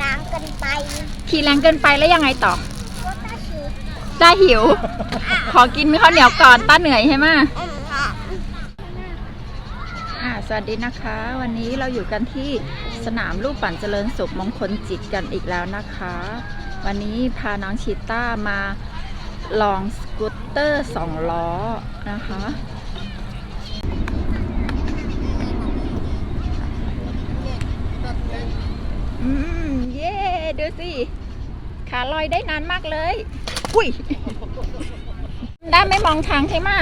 ล้างกันไปขี่แรงเกินไปแล้วยังไงต่อก็ตาชิวต้าหิว ขอกินข้าวเหนียวก่อนต้าเหนื่อยใช่ไหมอืมค่ะอ่าสวัสดีนะคะ วันนี้เราอยู่กันที่สนามลูกปั่นเจริญสุขมงคลจิตกันอีกแล้วนะคะ วันนี้พาน้องชิต้ามาลองสกูตเตอร์สองล้อนะคะ อืม เย่ ดูสิ ขาลอยได้นานมากเลย อุ้ยได้ไม่มองทางใช่ไหมา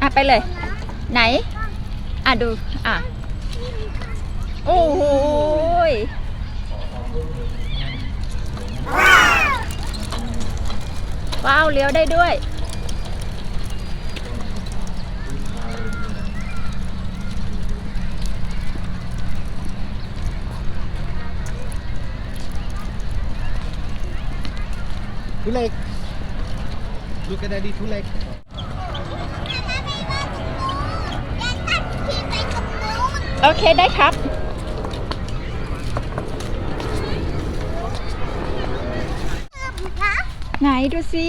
อะไปเลย ไหน อะดู อะ โอ้โหว้าวเลี้ยวได้ด้วย ทุเล็กดูกระดาดีทุเล็กขี่ไปตรงนู้นโอเคได้ครับเพิ่มนะไหนดูสิ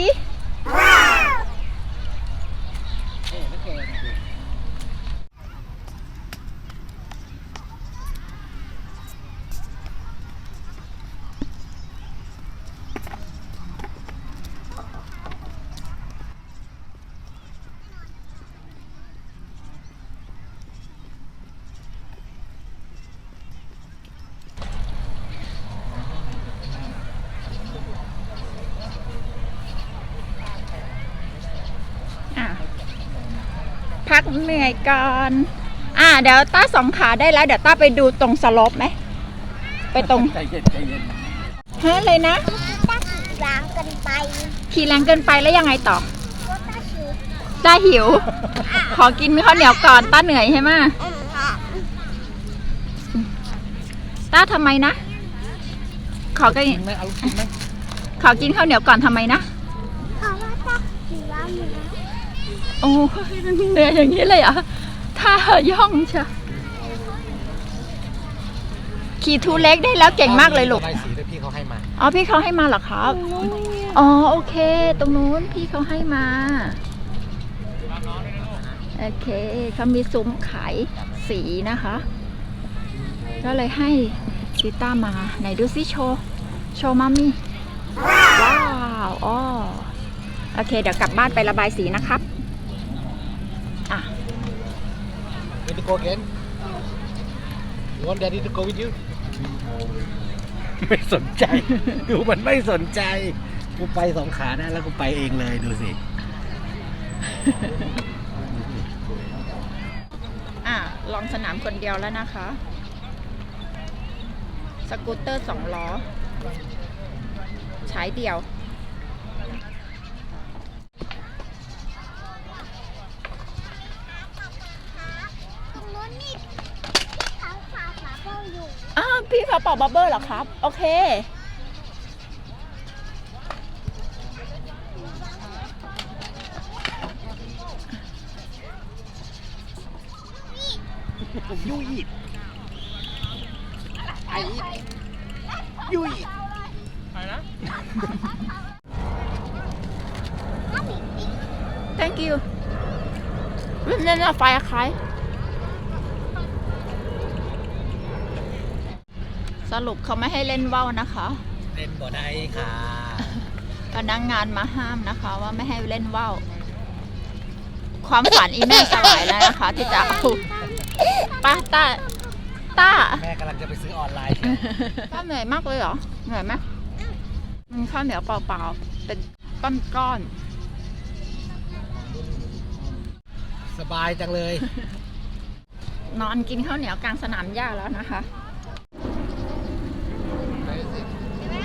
อะ พักเหนื่อยก่อนอะเดี๋ยวต้าสองขาได้แล้ว เดี๋ยวต้าไปดูตรงสลบไหม ไปตรงใจเย็นใจเย็นเฮ้ยเลยนะตาขี่ล้างกันไป ขี่แรงเกินไปแล้วยังไงต่อก็ตาชิวต้าหิว ขอกินข้าวเหนียวก่อนต้าเหนื่อยใช่ไหมะอืมค่ะต้าทำไมนะ ขอกินกินไหมเอาลูกกินไหมขอกินข้าวเหนียวก่อนทำไมนะเพราะว่าตาขี่ล้างอยู่แล้ว โอ้ยเหนื่อยอย่างนี้เลยเหรอะท่าย่องเชียวขี่ทูเล็กได้แล้วเก่งมากเลยลูกระบายสีด้วยพี่เขาให้มา อ๋อพี่เขาให้มาเหรอครับ อ๋อโอเค ตรงนู้นพี่เขาให้มา โอเคเขามีซุ้มขายสีนะคะ ก็เลยให้ชิต้ามา ไหนดูซิโชว์โชว์มามี่ ว้าว อ๋อ โอเค เดี๋ยวกลับบ้านไประบายสีนะครับ อะ Ready to go again You want daddy to go with you ไม่สนใจ ดูมันไม่สนใจ กูไปสองขาได้แล้วกูไปเองเลยดูสิ อะลองสนามคนเดียวแล้วนะคะ สกูตเตอร์สองล้อ ใช้เดียว ตรงนู้นนี่ที่เขาฝาฝาเป้าอยู่ อ้าวพี่เป่าบับเบิ้ลเหรอครับ โอเคยุยไอ้ยุย thank you เล่นๆไฟอะใค สรุปเขาไม่ให้เล่นว่าวนะคะ เล่นบ่ได้ค่ะพนักงานมาห้ามนะคะ ว่าไม่ให้เล่นว่าวความฝันอีแม่สลายแล้วนะคะ ที่จะเอาป้าต้าต้าแม่กำลังจะไปซื้อออนไลน์เชียวต้าเหนื่อยมากเลยเหรอเหนื่อยไหมอืมข้าวเหนียวเปล่าๆเป็นก้อนสบายจังเลยๆนอนกินข้าวเหนียวกลางสนามหญ้าแล้วนะคะ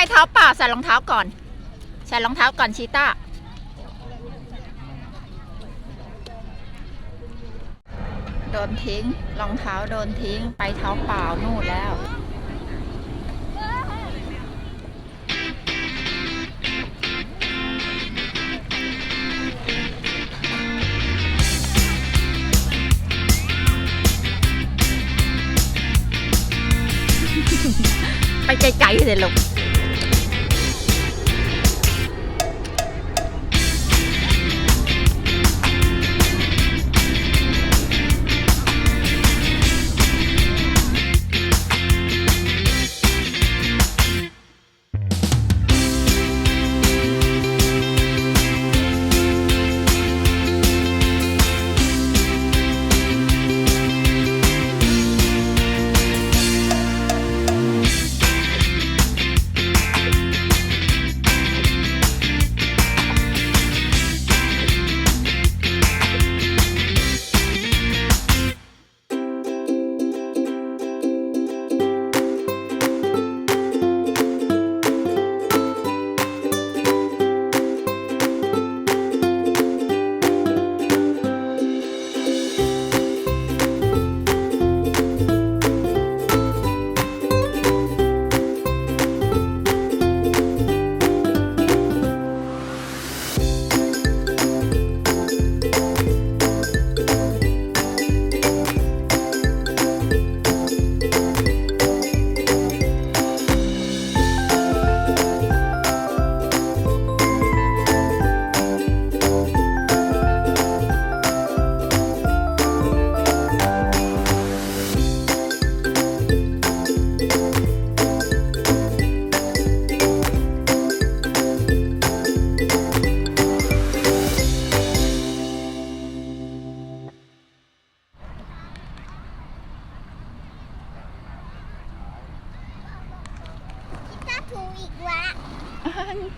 ไปเท้าเปล่าใส่รองเท้าก่อน ใส่รองเท้าก่อนชีต้า โดนทิ้ง รองเท้าโดนทิ้ง ไปเท้าเปล่านู่นแล้วไปไกลๆเลยลูก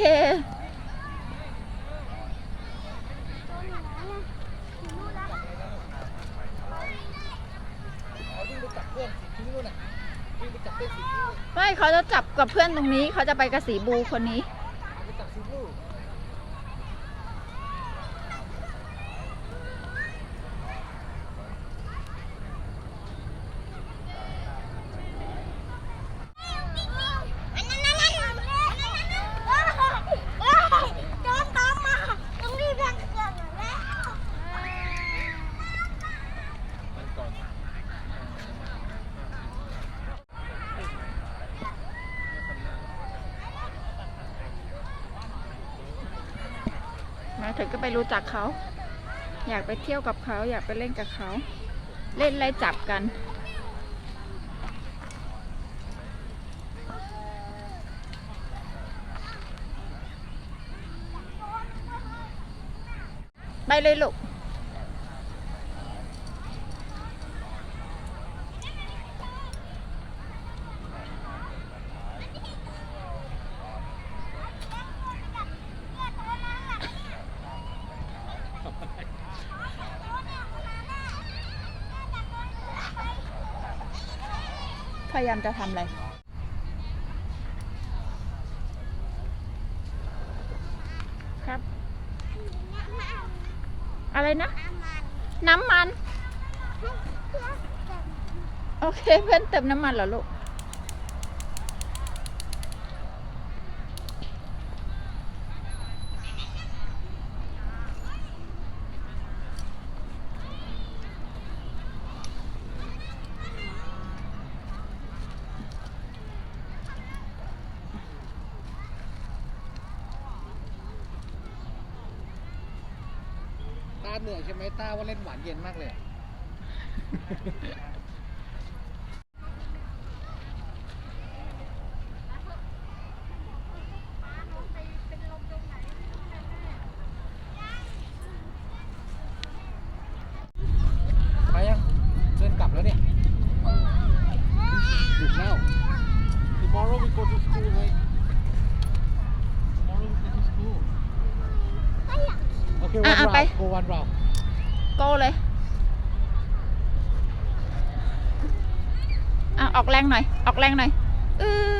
ที่นู่นไม่เขาจะจับกับเพื่อนตรงนี้ เขาจะไปกระสีบูคนนี้ ไปจับสิลูก อันนั้นนั่นนั่นโดนตามมาต้องรีบแรงเครื่องแล้ว มันก่อน มาถึง ก็ไปรู้จักเขา อยากไปเที่ยวกับเขา อยากไปเล่นกับเขา เล่นไล่จับกัน ไปเลยลูก พยายามจะทำอะไร ครับ อะไรนะ น้ำมัน โอเคเพื่อนเติมน้ำมันเหรอลูก เหนื่อยใช่ไหมตาว่าเล่นหวานเย็นมากเลยอะ วันเราโก้เลยอะออกแรงหน่อย ออกแรงหน่อย อือ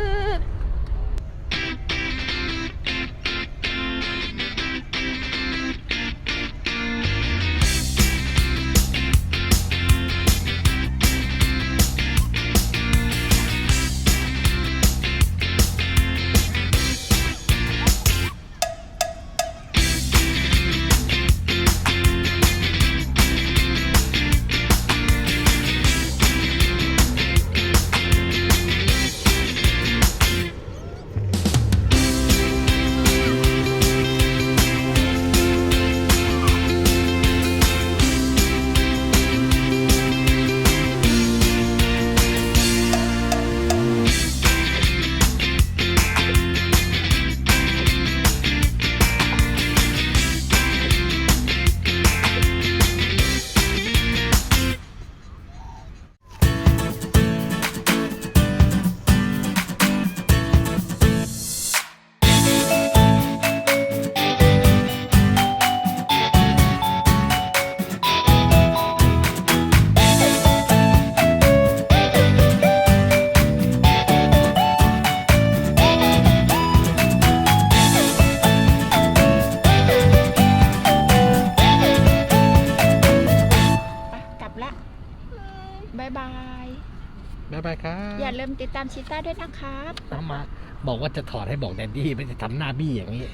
มติดตามชิต้าด้วยนะครับน้ามาบอกว่าจะถอดให้บอกแดนดี้ไม่ได้ทำหน้าบี้อย่างนี้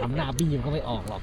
ทำหน้าบี้มันก็ไม่ออกหรอก